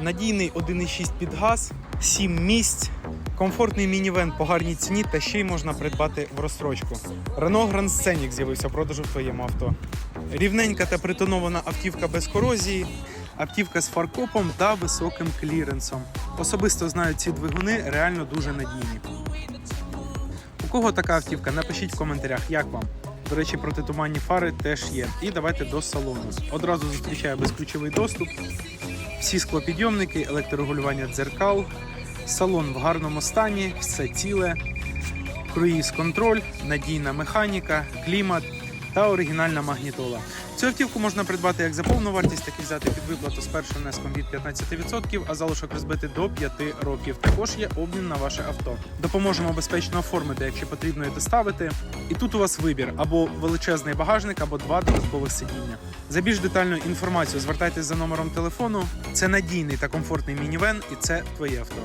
Надійний 1,6 під газ, 7 місць, комфортний мінівен по гарній ціні та ще й можна придбати в розстрочку. Renault Grand Scenic з'явився в продажу в твоєму авто. Рівненька та притонована автівка без корозії, автівка з фаркопом та високим кліренсом. Особисто знаю ці двигуни реально дуже надійні. У кого така автівка? Напишіть в коментарях, як вам. До речі, протитуманні фари теж є. І давайте до салону. Одразу зустрічаю безключовий доступ, всі склопідйомники, електрорегулювання дзеркал, салон в гарному стані, все ціле, круїз контроль, надійна механіка, клімат та оригінальна магнітола. Цю автівку можна придбати як за повну вартість, так і взяти під виплату з першим внеском від 15%, а залишок розбити до 5 років. Також є обмін на ваше авто. Допоможемо безпечно оформити, якщо потрібно і доставити. І тут у вас вибір або величезний багажник, або два додаткових сидіння. За більш детальну інформацію звертайтесь за номером телефону. Це надійний та комфортний мінівен, і це твоє авто.